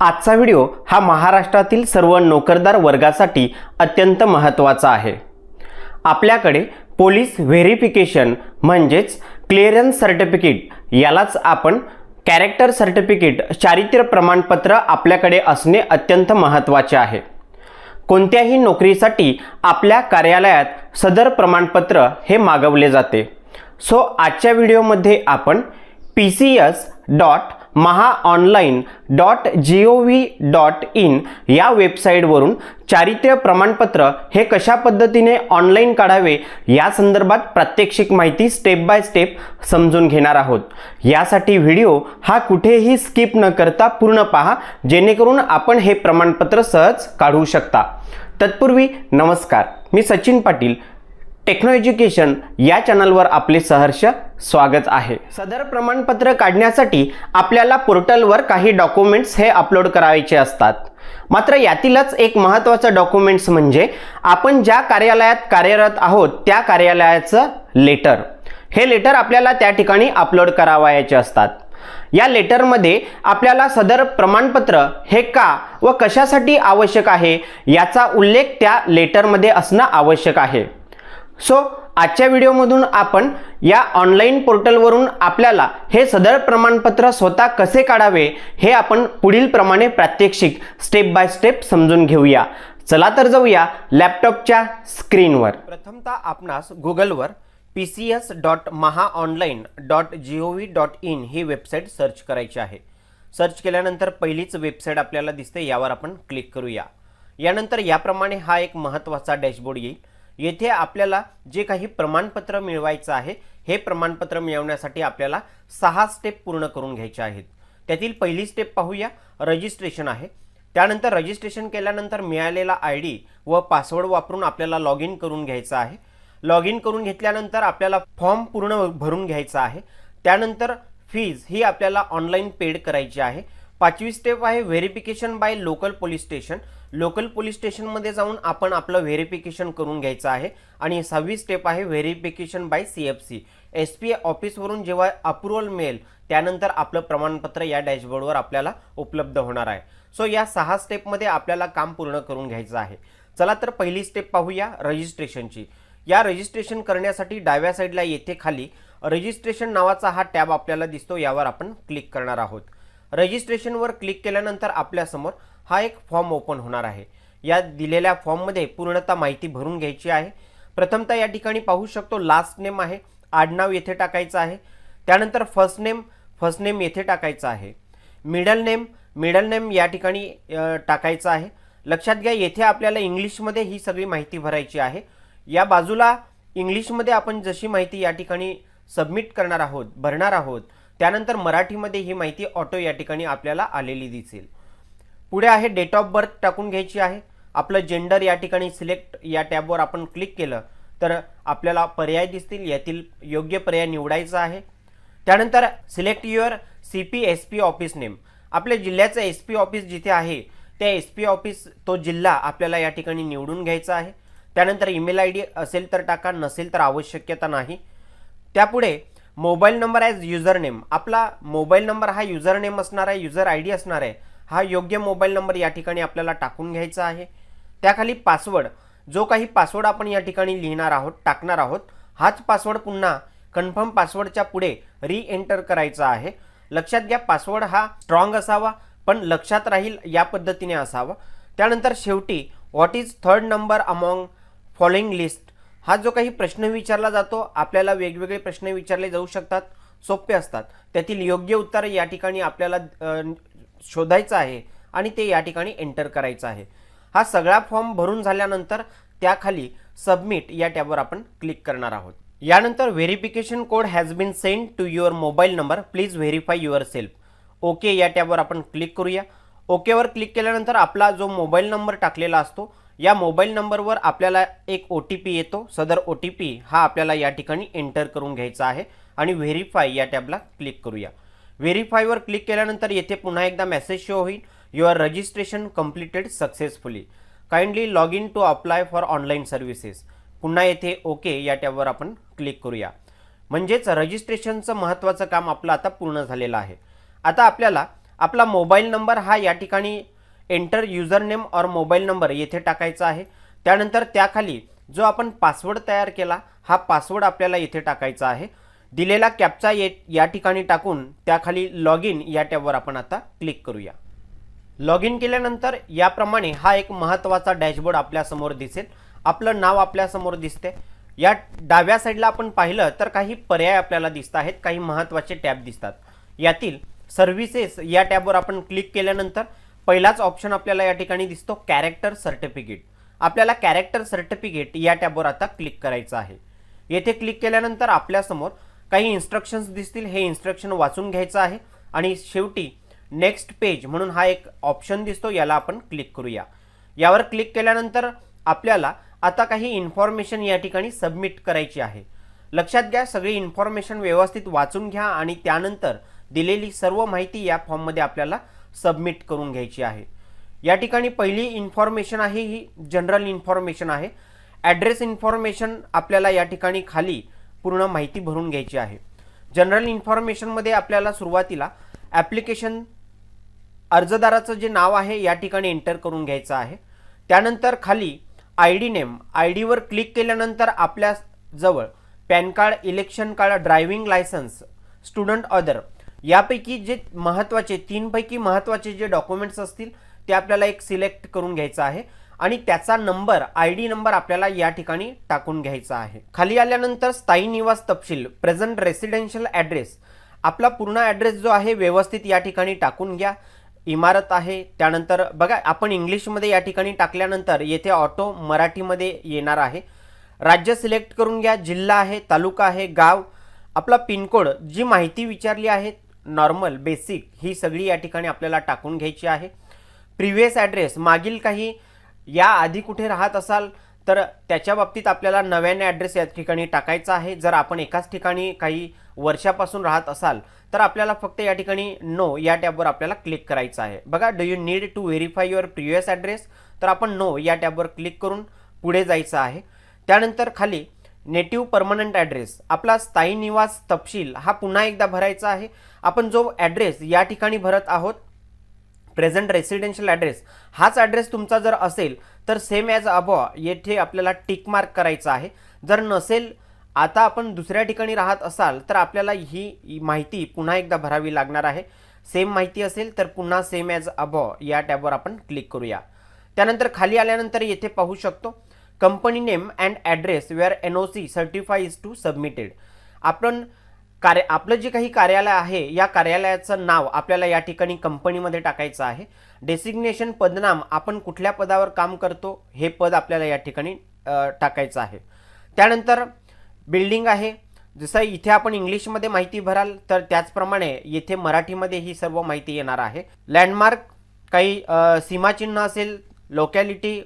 आजचा व्हिडिओ हा महाराष्ट्रातील सर्व नोकरदार वर्गासाठी अत्यंत महत्त्वाचा आहे. आपल्याकडे पोलीस व्हेरिफिकेशन म्हणजेच क्लिअरन्स सर्टिफिकेट यालाच आपण कॅरेक्टर सर्टिफिकेट चारित्र्य प्रमाणपत्र आपल्याकडे असणे अत्यंत महत्त्वाचे आहे. कोणत्याही नोकरीसाठी आपल्या कार्यालयात सदर प्रमाणपत्र हे मागवले जाते. सो आजच्या व्हिडिओमध्ये आपण P C S dot Maha online dot G O V dot in या वेबसाईटवरून चारित्र्य प्रमाणपत्र हे कशा पद्धतीने ऑनलाईन काढावे या संदर्भात प्रात्यक्षिक माहिती स्टेप बाय स्टेप समजून घेणार आहोत. यासाठी व्हिडिओ हा कुठेही स्किप न करता पूर्ण पहा जेणेकरून आपण हे प्रमाणपत्र सहज काढू शकता. तत्पूर्वी नमस्कार मी सचिन पाटील टेक्नो एज्युकेशन या चॅनलवर आपले सहर्ष स्वागत आहे. सदर प्रमाणपत्र काढण्यासाठी आपल्याला पोर्टलवर काही डॉक्युमेंट्स हे अपलोड करायचे असतात. मात्र यातीलच एक महत्त्वाचं डॉक्युमेंट्स म्हणजे आपण ज्या कार्यालयात कार्यरत आहोत त्या कार्यालयाचं लेटर. हे लेटर आपल्याला त्या ठिकाणी अपलोड करावायचे असतात. या लेटरमध्ये आपल्याला सदर प्रमाणपत्र हे का व कशासाठी आवश्यक आहे याचा उल्लेख त्या लेटरमध्ये असणं आवश्यक आहे. सो आजच्या व्हिडिओमधून आपण या ऑनलाईन पोर्टलवरून आपल्याला हे सदर प्रमाणपत्र स्वतः कसे काढावे हे आपण पुढील प्रमाणे प्रात्यक्षिक स्टेप बाय स्टेप समजून घेऊया. चला तर जाऊया लॅपटॉपच्या स्क्रीनवर प्रथमतः आपणास गुगलवर P C S dot Maha online dot G O V dot in he website search करायची आहे. सर्च केल्यानंतर पहिलीच वेबसाईट आपल्याला दिसते यावर आपण क्लिक करूया. यानंतर याप्रमाणे हा एक महत्त्वाचा डॅशबोर्ड येईल. येथे आपल्याला जे काही प्रमाणपत्र मिळवायचं आहे हे प्रमाणपत्र मिळवण्यासाठी आपल्याला सहा स्टेप पूर्ण करून घ्यायचे आहेत. त्यातील पहिली स्टेप पाहूया. रजिस्ट्रेशन आहे. त्यानंतर रजिस्ट्रेशन केल्यानंतर मिळालेला आय डी व पासवर्ड वापरून आपल्याला लॉग इन करून घ्यायचं आहे. लॉग इन करून घेतल्यानंतर आपल्याला फॉर्म पूर्ण भरून घ्यायचा आहे. त्यानंतर फीज ही आपल्याला ऑनलाईन पेड करायची आहे. पाचवी स्टेप आहे verification by local police station local police स्टेशनमध्ये जाऊन आपण आपलं व्हेरिफिकेशन करून घ्यायचं आहे. आणि सहावी स्टेप आहे verification by C F C S P ऑफिसवरून जेव्हा अप्रुव्हल मिळेल त्यानंतर आपलं प्रमाणपत्र या डॅशबोर्डवर आपल्याला उपलब्ध होणार आहे. सो या सहा स्टेपमध्ये आपल्याला काम पूर्ण करून घ्यायचं आहे. चला तर पहिली स्टेप पाहूया रजिस्ट्रेशनची या रजिस्ट्रेशन करण्यासाठी डाव्या साईडला येथे खाली रजिस्ट्रेशन नावाचा हा टॅब आपल्याला दिसतो यावर आपण क्लिक करणार आहोत. रजिस्ट्रेशनवर क्लिक केल्यानंतर आपल्यासमोर हा एक फॉर्म ओपन होणार आहे. या दिलेल्या फॉर्ममध्ये पूर्णतः माहिती भरून घ्यायची आहे. प्रथमतः या ठिकाणी पाहू शकतो लास्ट नेम आहे आडनाव येथे टाकायचं आहे. त्यानंतर फर्स्ट नेम फर्स्ट नेम येथे टाकायचं आहे. मिडल नेम मिडल नेम या ठिकाणी टाकायचं आहे. लक्षात घ्या येथे आपल्याला इंग्लिशमध्ये ही सगळी माहिती भरायची आहे. या बाजूला इंग्लिशमध्ये आपण जशी माहिती या ठिकाणी सबमिट करणार आहोत भरणार आहोत त्यानंतर मराठीमध्ये ही माहिती ऑटो या ठिकाणी आपल्याला आलेली दिसेल. पुढे आहे डेट ऑफ बर्थ टाकून घ्यायची आहे. आपलं जेंडर या ठिकाणी सिलेक्ट या टॅबवर आपण क्लिक केलं तर आपल्याला पर्याय दिसतील. यातील योग्य पर्याय निवडायचा आहे. त्यानंतर select your C P S P office name आपल्या जिल्ह्याचं एस पी ऑफिस जिथे आहे त्या एस पी ऑफिस तो जिल्हा आपल्याला या ठिकाणी निवडून घ्यायचा आहे. त्यानंतर ईमेल आय डी असेल तर टाका नसेल तर आवश्यकता नाही. त्यापुढे mobile number as user name आपला मोबाईल नंबर हा युजर नेम असणार आहे युजर आय डी असणार आहे. हा योग्य मोबाईल नंबर या ठिकाणी आपल्याला टाकून घ्यायचा आहे. त्याखाली पासवर्ड जो काही पासवर्ड आपण या ठिकाणी लिहिणार आहोत टाकणार आहोत हाच पासवर्ड पुन्हा कन्फर्म पासवर्डच्या पुढे री एंटर करायचा आहे. लक्षात घ्या पासवर्ड हा स्ट्रॉंग असावा पण लक्षात राहील या पद्धतीने असावा. त्यानंतर शेवटी what is third number among following list हा जो काही प्रश्न विचारला जातो आपल्याला वेगवेगळे प्रश्न विचारले जाऊ शकतात सोपे असतात. त्यातील योग्य उत्तर या ठिकाणी आपल्याला शोधायचं आहे आणि ते या ठिकाणी एंटर करायचं आहे. हा सगळा फॉर्म भरून झाल्यानंतर त्याखाली सबमिट या टॅबवर आपण क्लिक करणार आहोत. यानंतर verification code has been send to your mobile number please verify yourself okay या टॅबवर आपण क्लिक करूया. ओकेवर क्लिक केल्यानंतर आपला जो मोबाईल नंबर टाकलेला असतो या मोबाईल नंबरवर आपल्याला एक ओ टी पी येतो. सदर ओ टी पी हा आपल्याला या ठिकाणी एंटर करून घ्यायचा आहे आणि व्हेरीफाय या टॅबला क्लिक करूया. व्हेरीफायवर क्लिक केल्यानंतर येथे पुन्हा एकदा मेसेज शो होईल. Your registration completed successfully kindly log in to apply for online services पुन्हा येथे ओके या टॅबवर आपण क्लिक करूया. म्हणजेच रजिस्ट्रेशनचं महत्त्वाचं काम आपलं आता पूर्ण झालेलं आहे. आता आपल्याला आपला मोबाईल नंबर हा या ठिकाणी एंटर युजर नेम और मोबाईल नंबर येथे टाकायचा आहे. त्यानंतर त्याखाली जो आपण पासवर्ड तयार केला हा पासवर्ड आपल्याला येथे टाकायचा आहे. दिलेला कॅपचा ये या ठिकाणी टाकून त्याखाली लॉग इन या टॅबवर आपण आता क्लिक करूया. लॉग इन केल्यानंतर याप्रमाणे हा एक महत्त्वाचा डॅशबोर्ड आपल्यासमोर दिसेल. आपलं नाव आपल्यासमोर दिसते. या डाव्या साईडला आपण पाहिलं तर काही पर्याय आपल्याला दिसत आहेत काही महत्त्वाचे टॅब दिसतात. यातील सर्व्हिसेस या टॅबवर आपण क्लिक केल्यानंतर पहिलाच ऑप्शन आपल्याला या ठिकाणी दिसतो कॅरेक्टर सर्टिफिकेट आपल्याला कॅरेक्टर सर्टिफिकेट या टॅबवर आता क्लिक करायचं आहे. येथे क्लिक केल्यानंतर आपल्यासमोर काही इन्स्ट्रक्शन्स दिसतील. हे इन्स्ट्रक्शन वाचून घ्यायचं आहे आणि शेवटी नेक्स्ट पेज म्हणून हा एक ऑप्शन दिसतो याला आपण क्लिक करूया. यावर क्लिक केल्यानंतर आपल्याला आता काही इन्फॉर्मेशन या ठिकाणी सबमिट करायची आहे. लक्षात घ्या सगळी इन्फॉर्मेशन व्यवस्थित वाचून घ्या आणि त्यानंतर दिलेली सर्व माहिती या फॉर्ममध्ये आपल्याला सबमिट करून घ्यायची आहे. या ठिकाणी पहिली इन्फॉर्मेशन आहे ही जनरल इन्फॉर्मेशन आहे. ॲड्रेस इन्फॉर्मेशन आपल्याला या ठिकाणी खाली पूर्ण माहिती भरून घ्यायची आहे. जनरल इन्फॉर्मेशनमध्ये आपल्याला सुरुवातीला ॲप्लिकेशन अर्जदाराचं जे नाव आहे या ठिकाणी एंटर करून घ्यायचं आहे. त्यानंतर खाली आय डी नेम आय डीवर क्लिक केल्यानंतर आपल्याजवळ pan card election card driving licence student other यापैकी जे महत्त्वाचे तीनपैकी महत्त्वाचे जे डॉक्युमेंट्स असतील ते आपल्याला एक सिलेक्ट करून घ्यायचं आहे. आणि त्याचा नंबर आय डी नंबर आपल्याला या ठिकाणी टाकून घ्यायचा आहे. खाली आल्यानंतर स्थायी निवास तपशील प्रेझेंट रेसिडेन्शियल ॲड्रेस आपला पूर्ण ॲड्रेस जो आहे व्यवस्थित या ठिकाणी टाकून घ्या. इमारत आहे त्यानंतर बघा आपण इंग्लिशमध्ये या ठिकाणी टाकल्यानंतर येथे ऑटो मराठीमध्ये येणार आहे. राज्य सिलेक्ट करून घ्या जिल्हा आहे तालुका आहे गाव. आपला पिनकोड जी माहिती विचारली आहे नॉर्मल बेसिक ही सगळी या ठिकाणी आपल्याला टाकून घ्यायची आहे. प्रिव्हियस ॲड्रेस मागील काही या आधी कुठे राहत असाल तर त्याच्या बाबतीत आपल्याला नव्याने ॲड्रेस या ठिकाणी टाकायचा आहे. जर आपण एकाच ठिकाणी काही वर्षापासून राहत असाल तर आपल्याला फक्त या ठिकाणी नो या टॅबवर आपल्याला क्लिक करायचं आहे. बघा do you need to verify your previous address तर आपण नो या टॅबवर क्लिक करून पुढे जायचं आहे. त्यानंतर खाली नेटिव्ह परमनंट ॲड्रेस. आपला स्थायी निवास तपशील हा पुन्हा एकदा भरायचा आहे. आपण जो ॲड्रेस या ठिकाणी भरत आहोत प्रेझेंट रेसिडेन्शियल ॲड्रेस हाच ॲड्रेस तुमचा जर असेल तर सेम ॲज अबॉ येथे आपल्याला टिक मार्क करायचा आहे. जर नसेल आता आपण दुसऱ्या ठिकाणी राहत असाल तर आपल्याला ही माहिती पुन्हा एकदा भरावी लागणार आहे. सेम माहिती असेल तर पुन्हा सेम ॲज अबॉ या टॅबवर आपण क्लिक करूया. त्यानंतर खाली आल्यानंतर येथे पाहू शकतो company name and address where N O C certify is to submitted. आपण कार्य आपलं जे काही कार्यालय आहे या कार्यालयाचं नाव आपल्याला या ठिकाणी कंपनीमध्ये टाकायचं आहे. डेसिग्नेशन पदनाम आपण कुठल्या पदावर काम करतो हे पद आपल्याला या ठिकाणी टाकायचं आहे. त्यानंतर बिल्डिंग आहे. जसं इथे आपण इंग्लिशमध्ये माहिती भराल तर त्याचप्रमाणे येथे मराठीमध्ये ही सर्व माहिती येणार आहे. लँडमार्क काही सीमाचिन्ह असेल लोकॅलिटी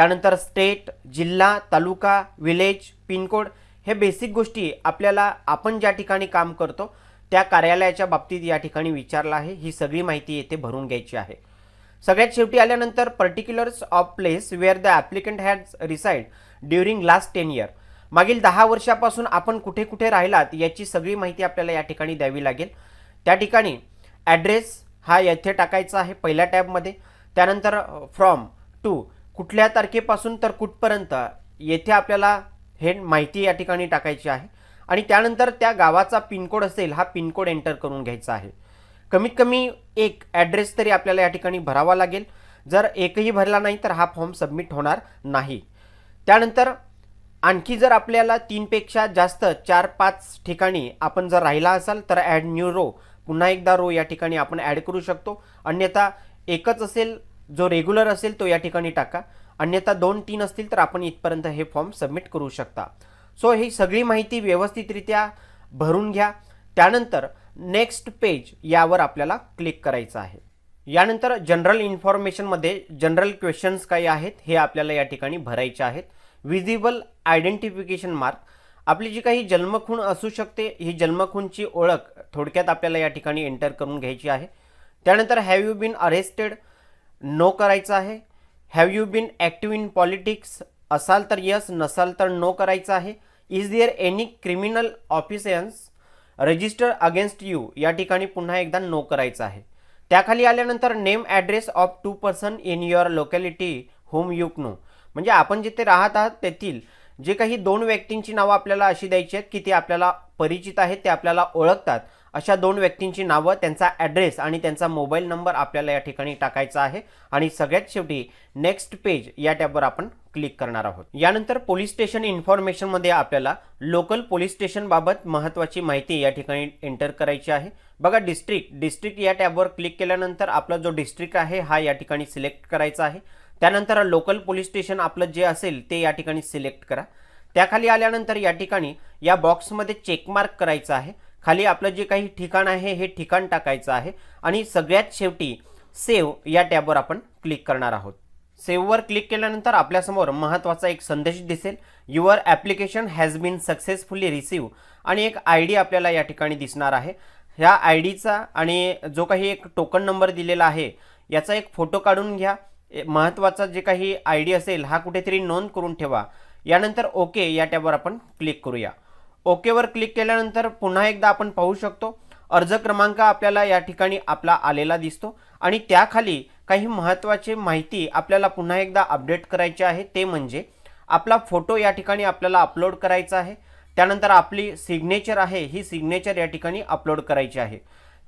त्यानंतर स्टेट जिल्हा तालुका विलेज पिनकोड हे बेसिक गोष्टी आपल्याला आपण ज्या ठिकाणी काम करतो त्या कार्यालयाच्या बाबतीत या ठिकाणी विचारलं आहे. ही सगळी माहिती येथे भरून घ्यायची आहे. सगळ्यात शेवटी आल्यानंतर particulars of place where the applicant has reside during last ten year मागील दहा वर्षापासून आपण कुठे कुठे राहिलात याची सगळी माहिती आपल्याला या ठिकाणी द्यावी लागेल. त्या ठिकाणी ॲड्रेस हा येथे टाकायचा आहे पहिल्या टॅबमध्ये. त्यानंतर uh, फ्रॉम टू कुठल्या तारखेपासून तर कुठपर्यंत येथे आपल्याला हे माहिती या ठिकाणी टाकायची आहे. आणि त्यानंतर त्या गावाचा पिनकोड असेल हा पिनकोड एंटर करून घ्यायचा आहे. कमीत कमी एक ॲड्रेस तरी आपल्याला या ठिकाणी भरावा लागेल. जर एकही भरला नाही तर हा फॉर्म सबमिट होणार नाही. त्यानंतर आणखी जर आपल्याला तीनपेक्षा जास्त चार पाच ठिकाणी आपण जर राहिला असाल तर ॲड न्यू रो पुन्हा एकदा रो या ठिकाणी आपण ॲड करू शकतो. अन्यथा एकच असेल जो रेग्युलर असेल तो या ठिकाणी टाका. अन्यथा दोन तीन असतील तर आपण इथपर्यंत हे फॉर्म सबमिट करू शकता. सो ही सगळी माहिती व्यवस्थितरित्या भरून घ्या. त्यानंतर नेक्स्ट पेज यावर आपल्याला क्लिक करायचं आहे. यानंतर जनरल इन्फॉर्मेशनमध्ये जनरल क्वेश्चन्स काही आहेत हे आपल्याला या ठिकाणी भरायचे आहेत. विजिबल आयडेंटिफिकेशन मार्क आपली जी काही जन्मखूण असू शकते ही जन्मखूणची ओळख थोडक्यात आपल्याला या ठिकाणी एंटर करून घ्यायची आहे. त्यानंतर have you been arrested no करायचं आहे. Have you been active in politics असाल तर यस नसाल तर नो करायचं आहे. Is there any criminal offences register against you या ठिकाणी पुन्हा एकदा नो करायचं आहे. त्याखाली आल्यानंतर name address of two person in your locality whom you know म्हणजे आपण जिथे राहत आहात तेथील जे काही दोन व्यक्तींची नावं आपल्याला अशी द्यायची आहेत की ते आपल्याला परिचित आहेत ते आपल्याला ओळखतात. अशा दोन व्यक्तींची नावं त्यांचा ॲड्रेस आणि त्यांचा मोबाईल नंबर आपल्याला या ठिकाणी टाकायचा आहे. आणि सगळ्यात शेवटी नेक्स्ट पेज या टॅबवर आपण क्लिक करणार आहोत. यानंतर पोलीस स्टेशन इन्फॉर्मेशनमध्ये आपल्याला लोकल पोलीस स्टेशनबाबत महत्त्वाची माहिती या ठिकाणी एंटर करायची आहे. बघा डिस्ट्रिक्ट डिस्ट्रिक्ट या टॅबवर क्लिक केल्यानंतर आपला जो डिस्ट्रिक्ट आहे हा या ठिकाणी सिलेक्ट करायचा आहे. त्यानंतर लोकल पोलीस स्टेशन आपलं जे असेल ते या ठिकाणी सिलेक्ट करा. त्याखाली आल्यानंतर या ठिकाणी या बॉक्समध्ये चेकमार्क करायचं आहे. खाली आपलं जे काही ठिकाण आहे हे ठिकाण टाकायचं आहे. आणि सगळ्यात शेवटी सेव्ह या टॅबवर आपण क्लिक करणार आहोत. सेव्हवर क्लिक केल्यानंतर आपल्यासमोर महत्त्वाचा एक संदेश दिसेल. Your application has been successfully receive आणि एक आय डी आपल्याला या ठिकाणी दिसणार आहे. ह्या आय डीचा आणि जो काही एक टोकन नंबर दिलेला आहे याचा एक फोटो काढून घ्या. ए- महत्त्वाचा जे काही आय डी असेल हा कुठेतरी नोंद करून ठेवा. यानंतर ओके या टॅबवर आपण क्लिक करूया. ओकेवर क्लिक केल्यानंतर पुन्हा एकदा आपण पाहू शकतो अर्ज क्रमांक आपल्याला या ठिकाणी आपला आलेला दिसतो आणि त्याखाली काही महत्त्वाची माहिती आपल्याला पुन्हा एकदा अपडेट करायची आहे ते म्हणजे आपला फोटो या ठिकाणी आपल्याला अपलोड करायचा आहे त्यानंतर आपली सिग्नेचर आहे ही सिग्नेचर या ठिकाणी अपलोड करायची आहे.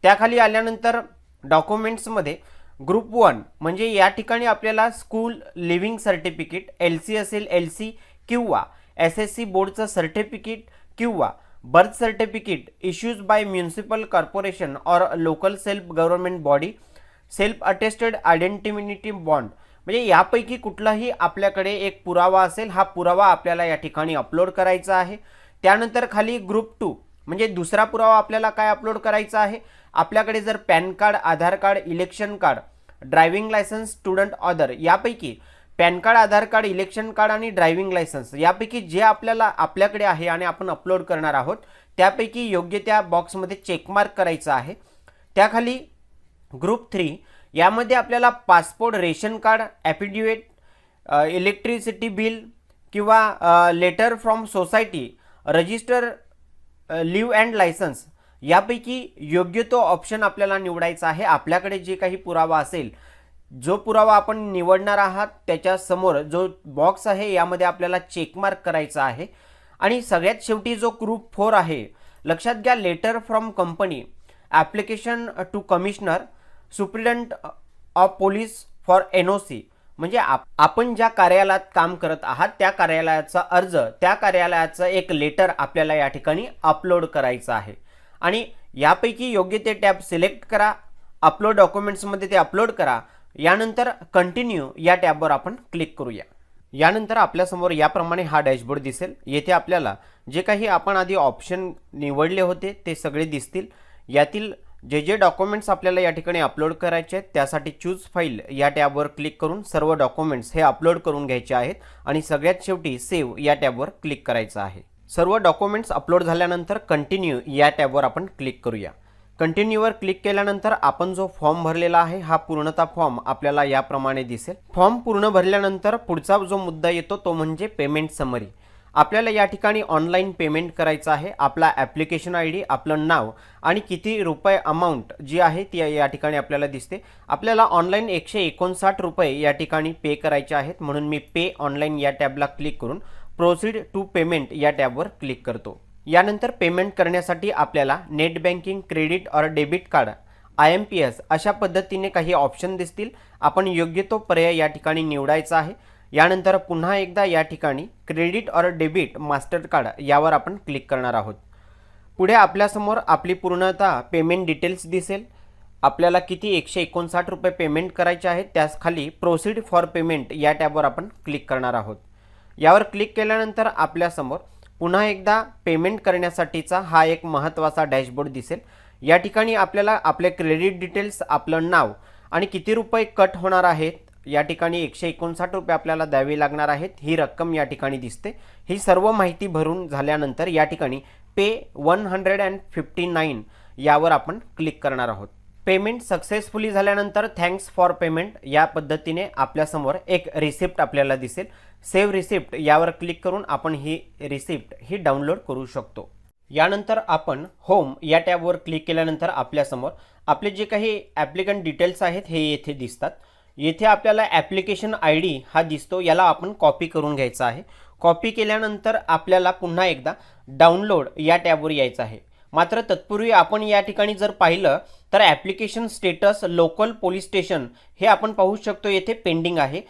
त्याखाली आल्यानंतर डॉक्युमेंट्समध्ये ग्रुप वन म्हणजे या ठिकाणी आपल्याला school living certificate L C असेल एल सी किंवा एस एस सी बोर्डचं सर्टिफिकेट किंवा birth certificate issues by municipal corporation or local self government body self attested identity bond म्हणजे यापैकी कुठलाही आपल्याकडे एक पुरावा असेल हा पुरावा आपल्याला या ठिकाणी अपलोड करायचा आहे. त्यानंतर खाली ग्रुप टू म्हणजे दुसरा पुरावा आपल्याला काय अपलोड करायचा आहे? आपल्याकडे जर pan card Aadhaar card election card driving licence student other यापैकी pan card Aadhaar card election card आणि ड्रायव्हिंग लायसन्स यापैकी जे आपल्याला आपल्याकडे आहे आणि आपण अपलोड करणार आहोत त्यापैकी योग्य त्या बॉक्समध्ये चेकमार्क करायचं आहे. त्याखाली ग्रुप थ्री यामध्ये आपल्याला passport ration card affidavit electricity bill किंवा letter from society register leave and licence यापैकी योग्य तो ऑप्शन आपल्याला निवडायचा आहे. आपल्याकडे जे काही पुरावा असेल जो पुरावा आपण निवडणार आहात त्याच्यासमोर जो बॉक्स आहे यामध्ये आपल्याला चेकमार्क करायचा आहे. आणि सगळ्यात शेवटी जो ग्रुप फोर आहे लक्षात घ्या letter from company application to commissioner superintendent of police for N O C म्हणजे आप आपण ज्या कार्यालयात काम करत आहात त्या कार्यालयाचा अर्ज त्या कार्यालयाचं एक लेटर आपल्याला या ठिकाणी अपलोड करायचं आहे. आणि यापैकी योग्य ते टॅब सिलेक्ट करा अपलोड डॉक्युमेंट्समध्ये ते अपलोड करा यानंतर कंटिन्यू या टॅबवर आपण क्लिक करूया. यानंतर आपल्यासमोर याप्रमाणे हा डॅशबोर्ड दिसेल. येथे आपल्याला जे काही आपण आधी ऑप्शन निवडले होते ते सगळे दिसतील. यातील जे जे डॉक्युमेंट्स आपल्याला या ठिकाणी अपलोड करायचे आहेत त्यासाठी चूज फाईल या टॅबवर क्लिक करून सर्व डॉक्युमेंट्स हे अपलोड करून घ्यायचे आहेत आणि सगळ्यात शेवटी सेव्ह या टॅबवर क्लिक करायचं आहे. सर्व डॉक्युमेंट्स अपलोड झाल्यानंतर कंटिन्यू या टॅबवर आपण क्लिक करूया. कंटिन्यूवर क्लिक केल्यानंतर आपण जो फॉर्म भरलेला आहे हा पूर्णता फॉर्म आपल्याला याप्रमाणे दिसेल. फॉर्म पूर्ण भरल्यानंतर पुढचा जो मुद्दा येतो तो म्हणजे पेमेंट समरी. आपल्याला या ठिकाणी ऑनलाईन पेमेंट करायचं आहे. आपला ॲप्लिकेशन आय डी आपलं नाव आणि किती रुपये अमाऊंट जी आहे ती या ठिकाणी आपल्याला दिसते. आपल्याला ऑनलाईन एकशे एकोणसाठ रुपये या ठिकाणी पे करायचे आहेत. म्हणून मी पे ऑनलाईन या टॅबला क्लिक करून प्रोसीड टू पेमेंट या टॅबवर क्लिक करतो. यानंतर पेमेंट करण्यासाठी आपल्याला नेट बँकिंग क्रेडिट और debit card I M P S अशा पद्धतीने काही ऑप्शन दिसतील. आपण योग्य तो पर्याय या ठिकाणी निवडायचा आहे. यानंतर पुन्हा एकदा या ठिकाणी क्रेडिट और डेबिट मास्टर कार्ड यावर आपण क्लिक करणार आहोत. पुढे आपल्यासमोर आपली पूर्णतः पेमेंट डिटेल्स दिसेल. आपल्याला किती? एकशे एकोणसाठ रुपये पेमेंट करायचे आहेत. त्यास खाली प्रोसीड फॉर पेमेंट या टॅबवर आपण क्लिक करणार आहोत. यावर क्लिक केल्यानंतर आपल्यासमोर पुन्हा एकदा पेमेंट करण्यासाठीचा हा एक महत्त्वाचा डॅशबोर्ड दिसेल. या ठिकाणी आपल्याला आपले क्रेडिट डिटेल्स आपलं नाव आणि किती रुपये कट होणार आहेत या ठिकाणी एकशे एकोणसाठ रुपये आपल्याला द्यावे लागणार आहेत ही रक्कम या ठिकाणी दिसते. ही सर्व माहिती भरून झाल्यानंतर या ठिकाणी pay one hundred and fifty nine यावर आपण क्लिक करणार आहोत. पेमेंट सक्सेसफुली झाल्यानंतर थँक्स फॉर पेमेंट या पद्धतीने आपल्यासमोर एक रिसिप्ट आपल्याला दिसेल. सेव्ह रिसिप्ट यावर क्लिक करून आपण ही रिसिप्ट ही डाउनलोड करू शकतो. यानंतर आपण होम या टॅबवर क्लिक केल्यानंतर आपल्यासमोर आपले जे काही ॲप्लिकंट डिटेल्स आहेत हे येथे दिसतात. येथे आपल्याला ॲप्लिकेशन आय डी हा दिसतो याला आपण कॉपी करून घ्यायचा आहे. कॉपी केल्यानंतर आपल्याला पुन्हा एकदा डाउनलोड या टॅबवर यायचं आहे. मात्र तत्पूर्वी आपण या ठिकाणी जर पाहिलं तर application status local police station हे आपण पाहू शकतो येथे पेंडिंग आहे.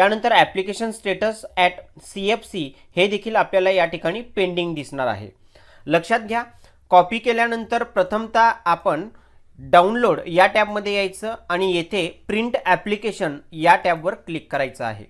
त्यानंतर application status at C F C हे देखील आपल्याला या ठिकाणी पेंडिंग दिसणार आहे. लक्षात घ्या कॉपी केल्यानंतर प्रथमतः आपण डाउनलोड या टॅबमध्ये यायचं आणि येथे प्रिंट ॲप्लिकेशन या टॅबवर क्लिक करायचं आहे.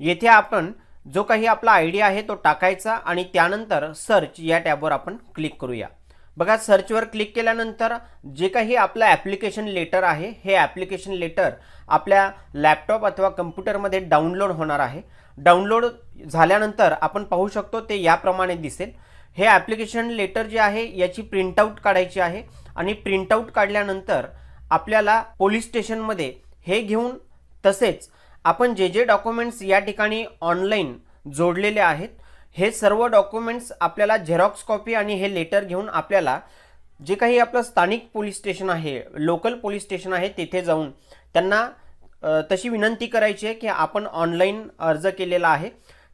येथे आपण जो काही आपला आय आहे तो टाकायचा आणि त्यानंतर सर्च या टॅबवर आपण क्लिक करूया. बघा सर्चवर क्लिक केल्यानंतर जे काही आपलं ॲप्लिकेशन लेटर आहे हे ॲप्लिकेशन लेटर आपल्या लॅपटॉप अथवा कम्प्युटरमध्ये डाउनलोड होणार आहे. डाउनलोड झाल्यानंतर आपण पाहू शकतो ते याप्रमाणे दिसेल. हे ॲप्लिकेशन लेटर जे आहे याची प्रिंटआउट काढायची आहे आणि प्रिंटआउट काढल्यानंतर आपल्याला पोलीस स्टेशनमध्ये हे घेऊन तसेच आपण जे जे डॉक्युमेंट्स या ठिकाणी ऑनलाईन जोडलेले आहेत हे सर्व डॉक्युमेंट्स आपल्याला झेरॉक्स कॉपी आणि हे लेटर घेऊन आपल्याला जे काही आपलं स्थानिक पोलीस स्टेशन आहे लोकल पोलीस स्टेशन आहे तेथे जाऊन त्यांना तशी विनंती करायची आहे की आपण ऑनलाईन अर्ज केलेला आहे.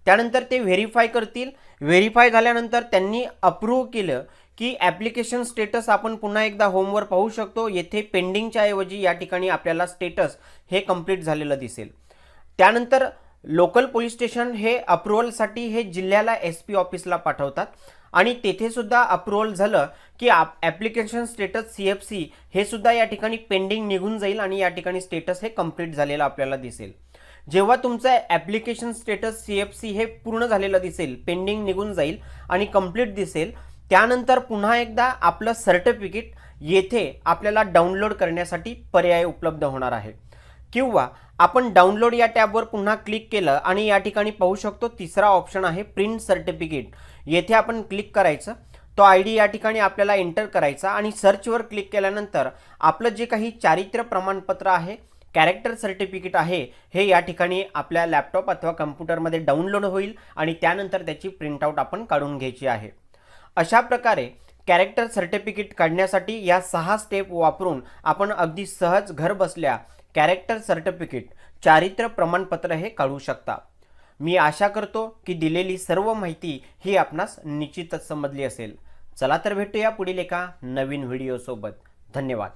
त्यानंतर ते व्हेरीफाय करतील. व्हेरीफाय झाल्यानंतर त्यांनी अप्रूव्ह केलं की ॲप्लिकेशन स्टेटस आपण पुन्हा एकदा होमवर पाहू शकतो. येथे पेंडिंगच्या ऐवजी या ठिकाणी आपल्याला स्टेटस हे कंप्लीट झालेलं दिसेल. त्यानंतर लोकल पोलीस स्टेशन हे अप्रुव्हलसाठी हे जिल्ह्याला एस पी ऑफिसला पाठवतात. आणि तेथे सुद्धा अप्रुव्हल झालं की आप application status C F C हे सुद्धा या ठिकाणी पेंडिंग निघून जाईल आणि या ठिकाणी स्टेटस हे कंप्लीट झालेलं आपल्याला दिसेल. जेव्हा तुमचं application status C F C हे पूर्ण झालेलं दिसेल पेंडिंग निघून जाईल आणि कंप्लीट दिसेल त्यानंतर पुन्हा एकदा आपलं सर्टिफिकेट येथे आपल्याला डाउनलोड करण्यासाठी पर्याय उपलब्ध होणार आहे. किंवा आपण डाउनलोड या टॅबवर पुन्हा क्लिक केलं आणि या ठिकाणी पाहू शकतो तिसरा ऑप्शन आहे प्रिंट सर्टिफिकेट. येथे आपण क्लिक करायचं. तो आय डी या ठिकाणी आपल्याला एंटर करायचा आणि सर्चवर क्लिक केल्यानंतर आपलं जे काही चारित्र्य प्रमाणपत्र आहे कॅरेक्टर सर्टिफिकेट आहे हे या ठिकाणी आपल्या लॅपटॉप अथवा कम्प्युटरमध्ये डाउनलोड होईल आणि त्यानंतर त्याची प्रिंटआउट आपण काढून घ्यायची आहे. अशा प्रकारे कॅरेक्टर सर्टिफिकेट काढण्यासाठी या सहा स्टेप वापरून आपण अगदी सहज घर बसल्या कॅरेक्टर सर्टिफिकेट चारित्र्य प्रमाणपत्र हे काढू शकता. मी आशा करतो की दिलेली सर्व माहिती ही आपणास निश्चितच समजली असेल. चला तर भेटूया पुढील एका नवीन व्हिडिओसोबत धन्यवाद.